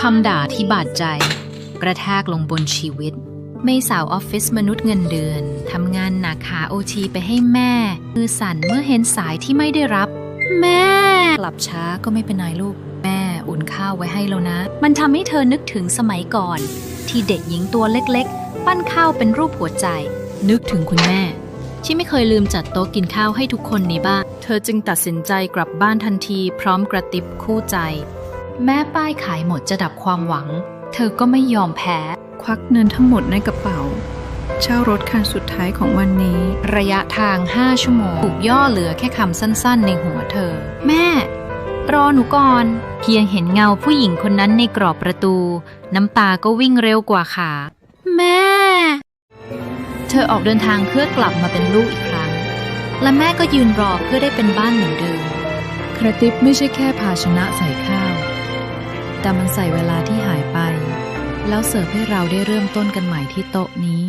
คำด่าที่บาดใจ กระแทกลงบนชีวิตเมย์สาวออฟฟิศมนุษย์เงินเดือนทำงานหนักหาโอทีไปให้แม่มือสั่นเมื่อเห็นสายที่ไม่ได้รับ แม่ กลับช้าก็ไม่เป็นไรลูก แม่อุ่นข้าวไว้ให้แล้วนะ มันทำให้เธอนึกถึงสมัยก่อน ที่เด็กหญิงตัวเล็กๆ ปั้นข้าวเป็นรูปหัวใจ นึกถึงคุณแม่ที่ไม่เคยลืมจัดโต๊ะกินข้าวให้ทุกคนในบ้าน เธอจึงตัดสินใจกลับบ้านทันทีพร้อมกระติบคู่ใจ แม่ป้ายขายหมดจะดับความหวัง เธอก็ไม่ยอมแพ้ ควักเงินทั้งหมดในกระเป๋า เช่ารถคันสุดท้ายของวันนี้ ระยะทาง 5 ชั่วโมงถูกย่อเหลือแค่คำสั้นๆ ในหัวเธอ แม่ รอหนูก่อน เพียงเห็นเงาผู้หญิงคนนั้นในกรอบประตู น้ำตาก็วิ่งเร็วกว่าขา แม่ เธอออกเดินทางเพื่อกลับมาเป็นลูกอีกครั้ง และแม่ก็ยืนรอเพื่อได้เป็นบ้านเหมือนเดิมกระติบไม่ใช่แค่ภาชนะใส่ข้าว แต่มันใส่เวลาที่หายไป แล้วเสิร์ฟให้เราได้เริ่มต้นกันใหม่ที่โต๊ะนี้